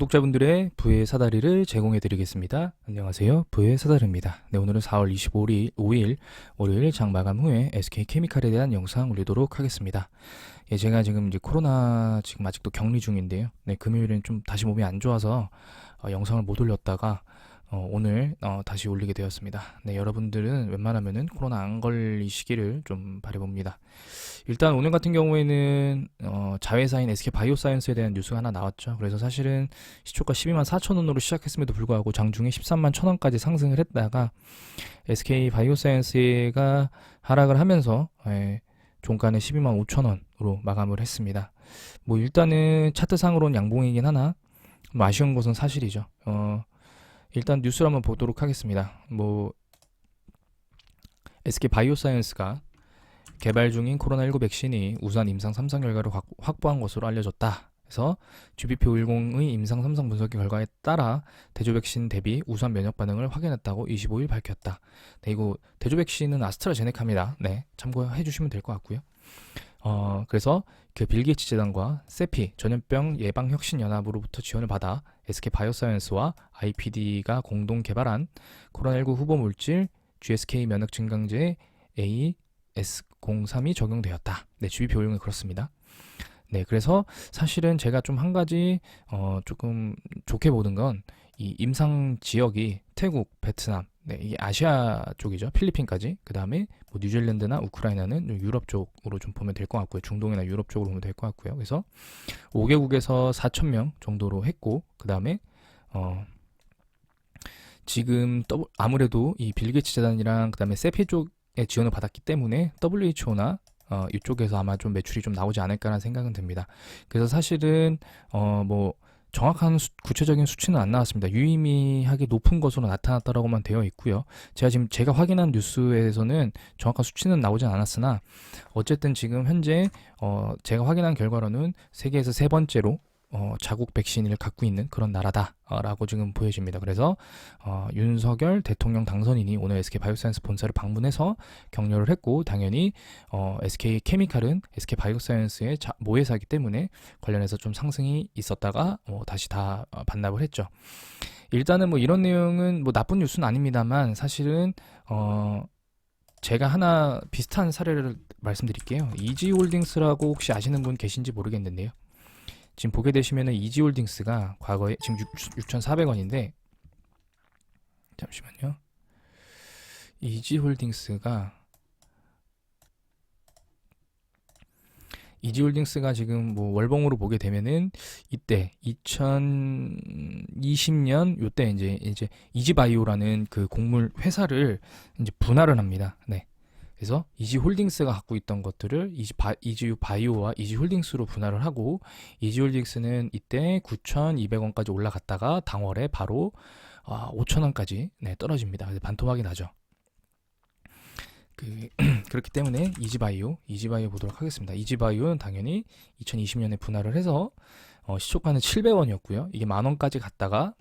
구독자분들의 부의 사다리를 제공해 드리겠습니다. 안녕하세요. 부의 사다리입니다. 네, 오늘은 4월 25일, 5일, 월요일 장 마감 후에 SK 케미칼에 대한 영상 올리도록 하겠습니다. 예, 제가 지금 이제 코로나 지금 아직도 격리 중인데요. 네, 금요일엔 좀 다시 몸이 안 좋아서 어, 영상을 못 올렸다가 어, 오늘 어, 다시 올리게 되었습니다. 네, 여러분들은 웬만하면은 코로나 안 걸리시기를 좀 바라봅니다. 일단 오늘 같은 경우에는 어, 자회사인 SK 바이오사이언스에 대한 뉴스가 하나 나왔죠. 그래서 사실은 시초가 12만 4천 원으로 시작했음에도 불구하고 장중에 13만 1천 원까지 상승을 했다가 SK 바이오사이언스가 하락을 하면서 예, 종가는 12만 5천 원으로 마감을 했습니다. 뭐 일단은 차트상으로는 양봉이긴 하나 뭐 아쉬운 것은 사실이죠. 어, 일단 뉴스를 한번 보도록 하겠습니다. 뭐 SK 바이오사이언스가 개발 중인 코로나19 백신이 우수한 임상 3상 결과를 확- 확보한 것으로 알려졌다. 그래서 GBP510의 임상 3상 분석 결과에 따라 대조 백신 대비 우수한 면역 반응을 확인했다고 25일 밝혔다. 네, 이거 대조 백신은 아스트라제네카입니다. 네, 참고해 주시면 될 것 같고요. 어, 그래서 그 빌게이츠 재단과 세피 전염병 예방 혁신 연합으로부터 지원을 받아 SK 바이오사이언스와 IPD가 공동 개발한 코로나19 후보 물질 GSK 면역 증강제 AS03이 적용되었다. 네, GBP 오용은 그렇습니다. 네, 그래서 사실은 제가 좀 한 가지 어 조금 좋게 보는 건 이 임상 지역이 태국, 베트남, 네, 이게 아시아 쪽이죠. 필리핀까지. 그 다음에 뭐 뉴질랜드나 우크라이나는 좀 유럽 쪽으로 좀 보면 될 것 같고요. 중동이나 유럽 쪽으로 보면 될 것 같고요. 그래서 5개국에서 4천 명 정도로 했고 그 다음에 어 지금 아무래도 이 빌게이츠 재단이랑 그 다음에 세피 쪽에 지원을 받았기 때문에 WHO나 어, 이쪽에서 아마 좀 매출이 좀 나오지 않을까라는 생각은 듭니다. 그래서 사실은 어, 뭐 정확한 수- 구체적인 수치는 안 나왔습니다. 유의미하게 높은 것으로 나타났다라고만 되어 있고요. 제가 지금 제가 확인한 뉴스에서는 정확한 수치는 나오진 않았으나 어쨌든 지금 현재 어, 제가 확인한 결과로는 세계에서 세 번째로 어, 자국 백신을 갖고 있는 그런 나라다라고 지금 보여집니다. 그래서 어, 윤석열 대통령 당선인이 오늘 SK 바이오사이언스 본사를 방문해서 격려를 했고 당연히 어, SK 케미칼은 SK 바이오사이언스의 자- 모회사이기 때문에 관련해서 좀 상승이 있었다가 어, 다시 다 어, 반납을 했죠. 일단은 뭐 이런 내용은 뭐 나쁜 뉴스는 아닙니다만 사실은 어, 제가 하나 비슷한 사례를 말씀드릴게요. 이지홀딩스라고 혹시 아시는 분 계신지 모르겠는데요. 지금 보게 되시면은 이지홀딩스가 과거에 지금 6,400원인데 잠시만요. 이지홀딩스가 이지홀딩스가 지금 뭐 월봉으로 보게 되면은 이때 2020년 요때 이제 이제 이지바이오라는 그 곡물 회사를 이제 분할을 합니다. 네. 그래서 이지홀딩스가 갖고 있던 것들을 이지 바, 이지유 바이오와 이지홀딩스로 분할을 하고 이지홀딩스는 이때 9,200원까지 올라갔다가 당월에 바로 아, 5,000원까지 네, 떨어집니다. 반토막이 나죠. 그, 그렇기 때문에 이지바이오, 이지바이오 보도록 하겠습니다. 이지바이오는 당연히 2020년에 분할을 해서 어, 시초가는 700원이었고요. 이게 만 원까지 갔다가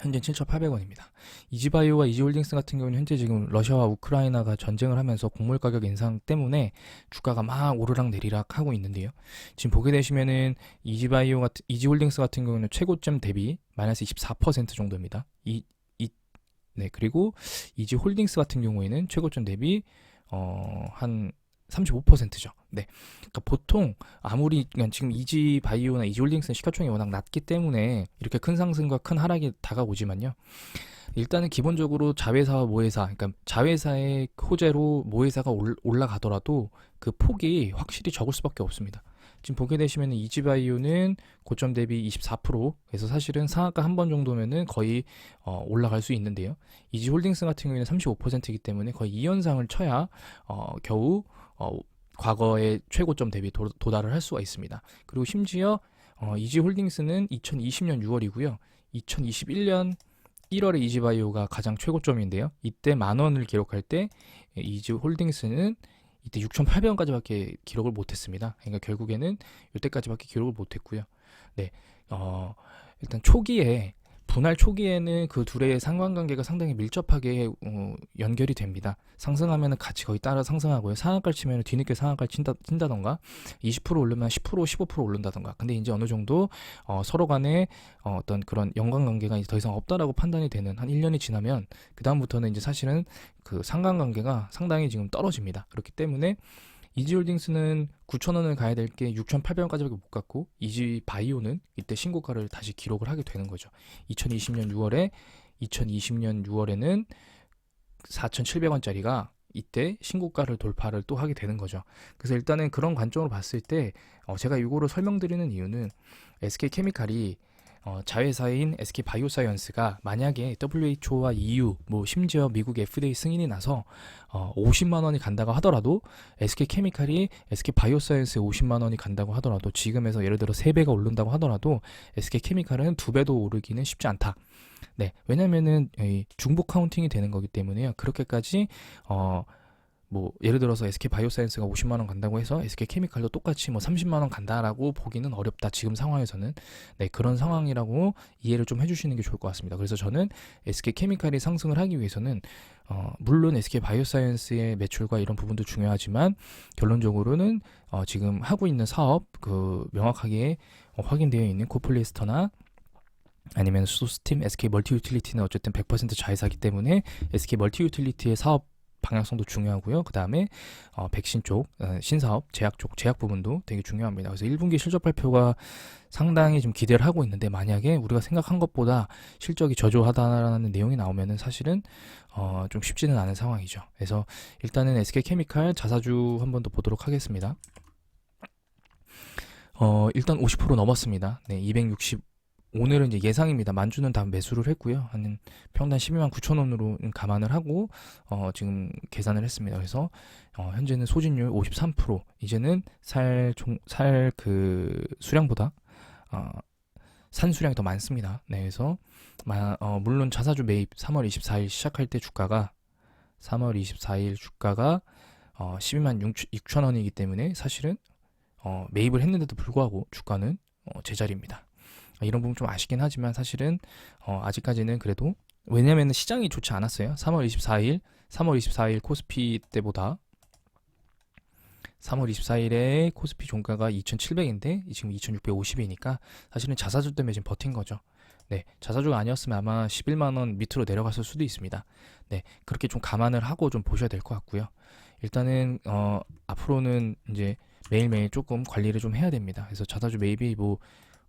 현재 7,800원입니다. 이지바이오와 이지홀딩스 같은 경우는 현재 지금 러시아와 우크라이나가 전쟁을 하면서 곡물 가격 인상 때문에 주가가 막 오르락 내리락 하고 있는데요. 지금 보게 되시면은 이지바이오 같은 이지홀딩스 같은 경우는 최고점 대비 마이너스 24% 정도입니다. 이, 이, 네 그리고 이지홀딩스 같은 경우에는 최고점 대비 어한 35%죠. 네. 그러니까 보통 아무리 그러니까 지금 이지 바이오나 이지 홀딩스는 시가총이 워낙 낮기 때문에 이렇게 큰 상승과 큰 하락이 다가오지만요. 일단은 기본적으로 자회사와 모회사, 그러니까 자회사의 호재로 모회사가 올- 올라가더라도 그 폭이 확실히 적을 수밖에 없습니다. 지금 보게 되시면 이지바이오는 고점 대비 24% 그래서 사실은 상한가 한 번 정도면은 거의 어, 올라갈 수 있는데요. 이지홀딩스 같은 경우에는 35%이기 때문에 거의 2연상을 쳐야 어, 겨우 어, 과거의 최고점 대비 도, 도달을 할 수가 있습니다. 그리고 심지어 어, 이지홀딩스는 2020년 6월이고요. 2021년 1월에 이지바이오가 가장 최고점인데요. 이때 만 원을 기록할 때 이지홀딩스는 이때 6,800원까지밖에 기록을 못했습니다. 그러니까 결국에는 이때까지밖에 기록을 못했고요. 네, 어, 일단 초기에 분할 초기에는 그 둘의 상관관계가 상당히 밀접하게 어, 연결이 됩니다. 상승하면은 같이 거의 따라 상승하고요. 상한가를 치면 뒤늦게 상한가를 친다, 친다던가 20% 오르면 10% 15% 오른다던가. 근데 이제 어느 정도 어, 서로 간에 어, 어떤 그런 연관관계가 더 이상 없다라고 판단이 되는 한 1년이 지나면 그 다음부터는 이제 사실은 그 상관관계가 상당히 지금 떨어집니다. 그렇기 때문에 이지홀딩스는 9,000원을 가야 될 게 6,800원까지밖에 못 갔고 이지바이오는 이때 신고가를 다시 기록을 하게 되는 거죠. 2020년 6월에 2020년 6월에는 4,700원짜리가 이때 신고가를 돌파를 또 하게 되는 거죠. 그래서 일단은 그런 관점으로 봤을 때 어, 제가 이거를 설명드리는 이유는 SK 케미칼이 어, 자회사인 SK 바이오사이언스가 만약에 WHO와 EU, 뭐 심지어 미국 FDA 승인이 나서 어, 50만 원이 간다고 하더라도 SK 케미칼이 SK 바이오사이언스에 50만 원이 간다고 하더라도 지금에서 예를 들어 3배가 오른다고 하더라도 SK 케미칼은 2배도 오르기는 쉽지 않다. 네, 왜냐면은 이 중복 카운팅이 되는 거기 때문에요. 그렇게까지 어, 뭐 예를 들어서 SK 바이오사이언스가 50만 원 간다고 해서 SK 케미칼도 똑같이 뭐 30만 원 간다라고 보기는 어렵다. 지금 상황에서는 네 그런 상황이라고 이해를 좀 해 주시는 게 좋을 것 같습니다. 그래서 저는 SK 케미칼이 상승을 하기 위해서는 어, 물론 SK 바이오사이언스의 매출과 이런 부분도 중요하지만 결론적으로는 어, 지금 하고 있는 사업 그 명확하게 어, 확인되어 있는 코플리스터나 아니면 소스팀, SK 멀티 유틸리티는 어쨌든 100% 자회사기 때문에 SK 멀티 유틸리티의 사업 방향성도 중요하고요. 그 다음에 어, 백신 쪽, 어, 신사업, 제약 쪽, 제약 부분도 되게 중요합니다. 그래서 1분기 실적 발표가 상당히 좀 기대를 하고 있는데 만약에 우리가 생각한 것보다 실적이 저조하다라는 내용이 나오면은 사실은 어, 좀 쉽지는 않은 상황이죠. 그래서 일단은 SK 케미칼 자사주 한 번 더 보도록 하겠습니다. 어, 일단 50% 넘었습니다. 네, 260 오늘은 이제 예상입니다. 만주는 다 매수를 했고요. 한 평당 12만 9천 원으로 감안을 하고 어, 지금 계산을 했습니다. 그래서 어, 현재는 소진율 53% 이제는 살살 그 수량보다 어, 산 수량이 더 많습니다. 네, 그래서 마, 어, 물론 자사주 매입 3월 24일 시작할 때 주가가 3월 24일 주가가 어, 12만 6천 원이기 때문에 사실은 어, 매입을 했는데도 불구하고 주가는 어, 제자리입니다. 이런 부분 좀 아쉽긴 하지만 사실은 어, 아직까지는 그래도 왜냐면 시장이 좋지 않았어요. 3월 24일, 3월 24일 코스피 때보다 3월 24일에 코스피 종가가 2,700인데 지금 2,650이니까 사실은 자사주 때문에 지금 버틴 거죠. 네, 자사주가 아니었으면 아마 11만 원 밑으로 내려갔을 수도 있습니다. 네, 그렇게 좀 감안을 하고 좀 보셔야 될 것 같고요. 일단은 어, 앞으로는 이제 매일매일 조금 관리를 좀 해야 됩니다. 그래서 자사주 매입이 뭐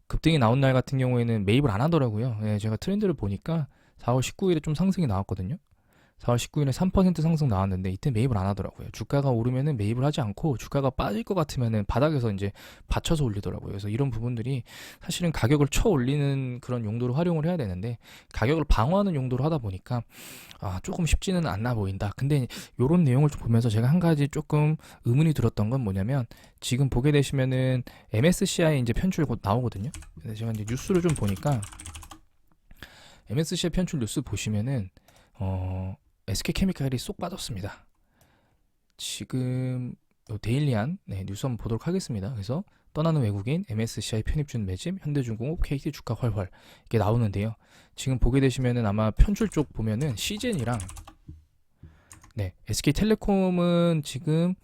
급등이 나온 날 같은 경우에는 매입을 안 하더라고요. 예, 제가 트렌드를 보니까 4월 19일에 좀 상승이 나왔거든요. 4월 19일에 3% 상승 나왔는데 이때 매입을 안 하더라고요. 주가가 오르면은 매입을 하지 않고 주가가 빠질 것 같으면은 바닥에서 이제 받쳐서 올리더라고요. 그래서 이런 부분들이 사실은 가격을 쳐 올리는 그런 용도로 활용을 해야 되는데 가격을 방어하는 용도로 하다 보니까 아, 조금 쉽지는 않나 보인다. 근데 이런 내용을 좀 보면서 제가 한 가지 조금 의문이 들었던 건 뭐냐면 지금 보게 되시면은 MSCI 이제 편출 곧 나오거든요. 근데 제가 이제 뉴스를 좀 보니까 MSCI 편출 뉴스 보시면은 어 SK케미칼이 쏙 빠졌습니다. 지금 데일리한 네, 뉴스 한번 보도록 하겠습니다. 그래서 떠나는 외국인 MSCI 편입준 매집 현대중공업 KT 주가 활활 이게 나오는데요. 지금 보게 되시면은 아마 편출 쪽 보면은 시젠이랑 네 SK텔레콤은 지금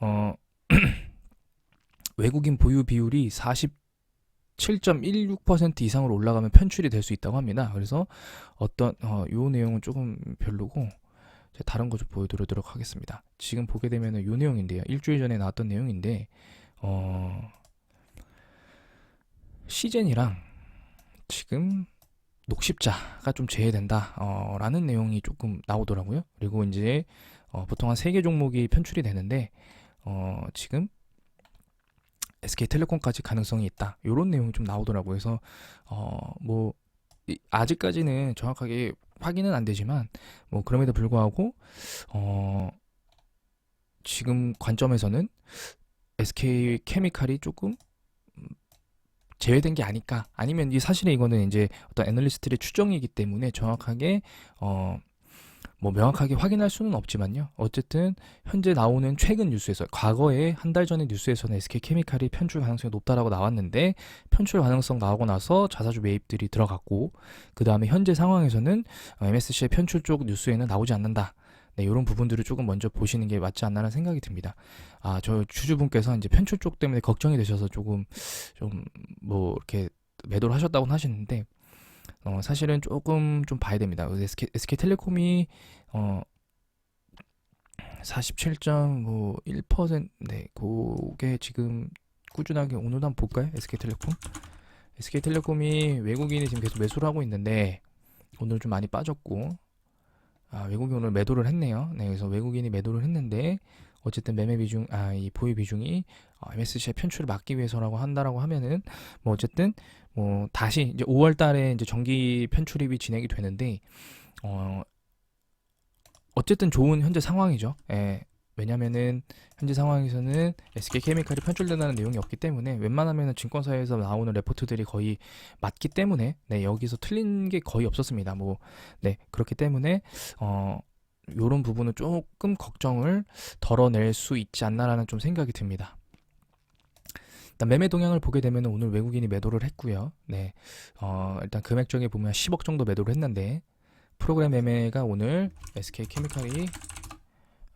어 외국인 보유 비율이 47.16% 이상으로 올라가면 편출이 될 수 있다고 합니다. 그래서 어떤 어, 요 내용은 조금 별로고 다른 거 좀 보여드리도록 하겠습니다. 지금 보게 되면은 요 내용인데요. 일주일 전에 나왔던 내용인데 어, 시젠이랑 지금 녹십자가 좀 제외된다 어, 라는 내용이 조금 나오더라고요. 그리고 이제 어, 보통 한 세 개 종목이 편출이 되는데 어, 지금 SK텔레콤까지 가능성이 있다. 이런 내용이 좀 나오더라고요. 그래서 어, 뭐 아직까지는 정확하게 확인은 안 되지만 뭐 그럼에도 불구하고 어, 지금 관점에서는 SK 케미칼이 조금 제외된 게 아닐까 아니면 이 사실은 이거는 이제 어떤 애널리스트의 추정이기 때문에 정확하게 어 뭐 명확하게 확인할 수는 없지만요. 어쨌든 현재 나오는 최근 뉴스에서 과거에 한 달 전의 뉴스에서는 SK 케미칼이 편출 가능성이 높다라고 나왔는데 편출 가능성 나오고 나서 자사주 매입들이 들어갔고 그 다음에 현재 상황에서는 MSC의 편출 쪽 뉴스에는 나오지 않는다. 네, 이런 부분들을 조금 먼저 보시는 게 맞지 않나라는 생각이 듭니다. 아, 저 주주분께서 이제 편출 쪽 때문에 걱정이 되셔서 조금 좀 뭐 이렇게 매도를 하셨다고는 하시는데 어, 사실은 조금 좀 봐야 됩니다. SK, SK텔레콤이 어 47.1% 네, 그게 지금 꾸준하게 오늘도 한번 볼까요? SK텔레콤. SK텔레콤이 외국인이 지금 계속 매수를 하고 있는데 오늘 좀 많이 빠졌고 아, 외국인 오늘 매도를 했네요. 네, 그래서 외국인이 매도를 했는데 어쨌든 매매 비중, 아, 이 보유 비중이 어, MSC의 편출을 막기 위해서라고 한다라고 하면은 뭐 어쨌든 뭐 다시 이제 5월 달에 이제 정기 편출입이 진행이 되는데 어 어쨌든 좋은 현재 상황이죠. 예. 왜냐면은 현재 상황에서는 SK 케미칼이 편출된다는 내용이 없기 때문에 웬만하면은 증권사에서 나오는 레포트들이 거의 맞기 때문에 네, 여기서 틀린 게 거의 없었습니다. 뭐 네, 그렇기 때문에 어 요런 부분은 조금 걱정을 덜어낼 수 있지 않나라는 좀 생각이 듭니다. 일단 매매 동향을 보게 되면 오늘 외국인이 매도를 했고요. 네, 어, 일단 금액적에 보면 10억 정도 매도를 했는데 프로그램 매매가 오늘 SK 케미칼이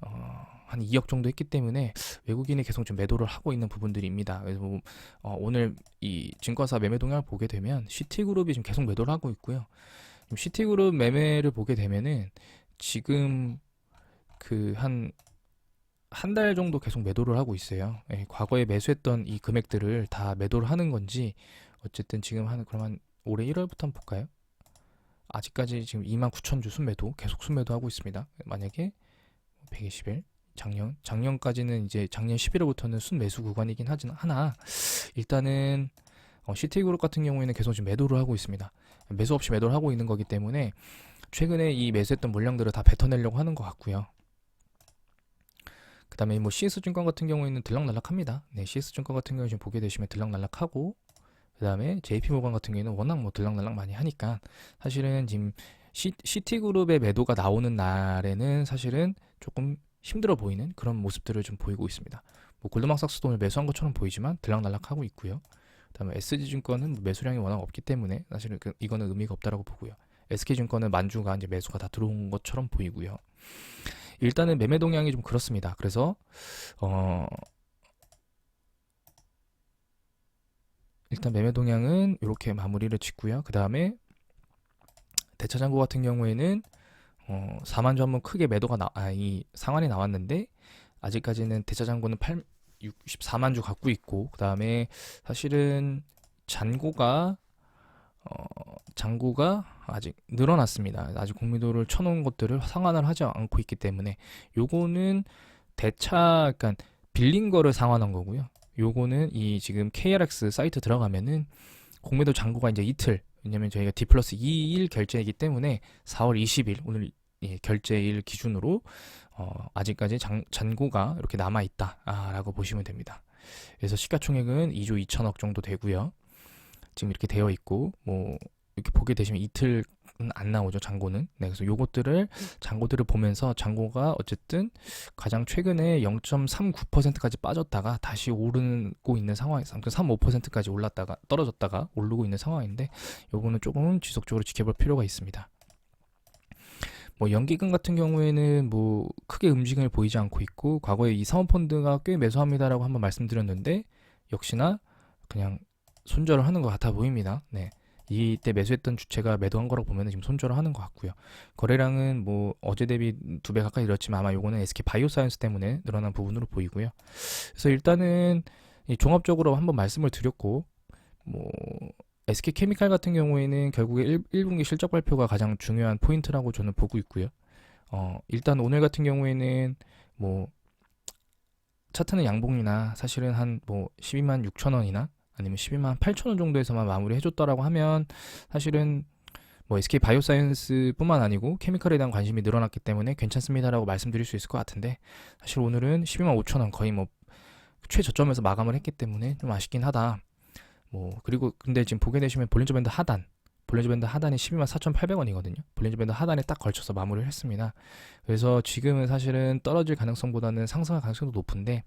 어, 한 2억 정도 했기 때문에 외국인이 계속 좀 매도를 하고 있는 부분들입니다. 그래서 뭐, 어, 오늘 이 증권사 매매 동향을 보게 되면 시티그룹이 지금 계속 매도를 하고 있고요. 시티그룹 매매를 보게 되면은 지금 그 한 한 달 정도 계속 매도를 하고 있어요. 예, 과거에 매수했던 이 금액들을 다 매도를 하는 건지 어쨌든 지금 한 그러면 올해 1월부터 한번 볼까요? 아직까지 지금 2만 9천 주 순매도 계속 순매도 하고 있습니다. 만약에 120일 작년 작년까지는 이제 작년 11월부터는 순매수 구간이긴 하진 하나 일단은 어, 시티그룹 같은 경우에는 계속 지금 매도를 하고 있습니다. 매수 없이 매도를 하고 있는 거기 때문에 최근에 이 매수했던 물량들을 다 뱉어내려고 하는 것 같고요. 그 다음에 뭐 CS증권 같은 경우에는 들락날락합니다. 네, CS증권 같은 경우 지금 보게 되시면 들락날락하고 그 다음에 JP모건 같은 경우에는 워낙 뭐 들락날락 많이 하니까 사실은 지금 시, 시티그룹의 매도가 나오는 날에는 사실은 조금 힘들어 보이는 그런 모습들을 좀 보이고 있습니다. 뭐 골드만삭스도 오늘 매수한 것처럼 보이지만 들락날락하고 있고요. 그다음에 SG증권은 매수량이 워낙 없기 때문에 사실은 그, 이거는 의미가 없다라고 보고요. SK증권은 만주가 이제 매수가 다 들어온 것처럼 보이고요. 일단은 매매 동향이 좀 그렇습니다. 그래서 어 일단 매매 동향은 이렇게 마무리를 짓고요. 그 다음에 대차장고 같은 경우에는 어 4만 주 한번 크게 매도가 나, 아, 이 상한이 나왔는데 아직까지는 대차장고는 8, 64만 주 갖고 있고 그 다음에 사실은 잔고가 어, 잔고가 아직 늘어났습니다. 아직 공미도를 쳐놓은 것들을 상환을 하지 않고 있기 때문에 요거는 대차, 그러니까 빌린 거를 상환한 거고요. 요거는 이 지금 KRX 사이트 들어가면은 공매도 잔고가 이제 이틀 왜냐면 저희가 D 플러스 2일 결제이기 때문에 4월 20일 오늘 예, 결제일 기준으로 어, 아직까지 장, 잔고가 이렇게 남아 있다라고 보시면 됩니다. 그래서 시가총액은 2조 2천억 정도 되고요. 지금 이렇게 되어 있고 뭐 이렇게 보게 되시면 이틀은 안 나오죠 장고는 네 그래서 요것들을 장고들을 보면서 장고가 어쨌든 가장 최근에 0.39%까지 빠졌다가 다시 오르고 있는 상황에서 3.5%까지 올랐다가 떨어졌다가 오르고 있는 상황인데 요거는 조금 지속적으로 지켜볼 필요가 있습니다. 뭐 연기금 같은 경우에는 뭐 크게 움직임을 보이지 않고 있고 과거에 이 사모펀드가 꽤 매수합니다라고 한번 말씀드렸는데 역시나 그냥 손절을 하는 것 같아 보입니다. 네. 이때 매수했던 주체가 매도한 거라고 보면 지금 손절을 하는 것 같고요. 거래량은 뭐 어제 대비 두 배 가까이 늘었지만 아마 요거는 SK 바이오사이언스 때문에 늘어난 부분으로 보이고요. 그래서 일단은 종합적으로 한번 말씀을 드렸고 뭐 SK 케미칼 같은 경우에는 결국에 1, 1분기 실적 발표가 가장 중요한 포인트라고 저는 보고 있고요. 어, 일단 오늘 같은 경우에는 뭐 차트는 양봉이나 사실은 한 뭐 12만 6천 원이나 아니면 12만 8천 원 정도에서만 마무리 해줬다라고 하면 사실은 뭐 SK 바이오사이언스뿐만 아니고 케미칼에 대한 관심이 늘어났기 때문에 괜찮습니다라고 말씀드릴 수 있을 것 같은데 사실 오늘은 12만 5천 원 거의 뭐 최저점에서 마감을 했기 때문에 좀 아쉽긴 하다. 뭐 그리고 근데 지금 보게 되시면 볼린저 밴드 하단 볼린저 밴드 하단이 12만 4,800원이거든요. 볼린저 밴드 하단에 딱 걸쳐서 마무리를 했습니다. 그래서 지금은 사실은 떨어질 가능성보다는 상승할 가능성도 높은데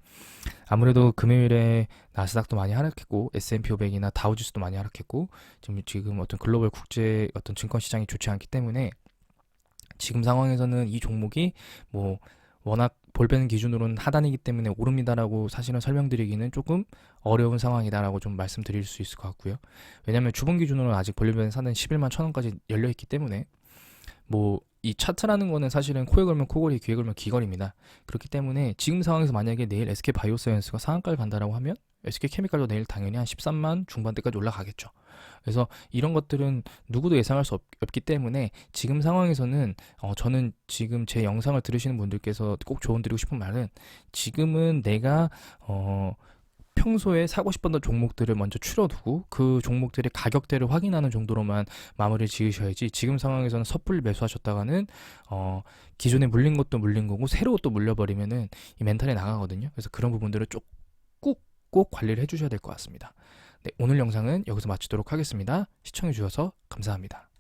아무래도 금요일에 나스닥도 많이 하락했고 S&P 500이나 다우지수도 많이 하락했고 지금 지금 어떤 글로벌 국제 어떤 증권 시장이 좋지 않기 때문에 지금 상황에서는 이 종목이 뭐 워낙 볼펜 기준으로는 하단이기 때문에 오릅니다라고 사실은 설명드리기는 조금 어려운 상황이다라고 좀 말씀드릴 수 있을 것 같고요. 왜냐하면 주봉 기준으로는 아직 볼펜 사는 11만 천 원까지 열려 있기 때문에 뭐 이 차트라는 거는 사실은 코에 걸면 코걸이, 귀에 걸면 귀걸입니다. 그렇기 때문에 지금 상황에서 만약에 내일 SK 바이오사이언스가 상한가를 간다라고 하면 SK 케미칼도 내일 당연히 한 13만 중반대까지 올라가겠죠. 그래서 이런 것들은 누구도 예상할 수 없, 기 때문에 지금 상황에서는 어, 저는 지금 제 영상을 들으시는 분들께서 꼭 조언 드리고 싶은 말은 지금은 내가 어, 평소에 사고 싶었던 종목들을 먼저 추려두고 그 종목들의 가격대를 확인하는 정도로만 마무리를 지으셔야지 지금 상황에서는 섣불리 매수하셨다가는 어, 기존에 물린 것도 물린 거고 새로 또 물려버리면은 이 멘탈이 나가거든요. 그래서 그런 부분들을 쭉 꾹 꼭 관리를 해주셔야 될 것 같습니다. 네, 오늘 영상은 여기서 마치도록 하겠습니다. 시청해주셔서 감사합니다.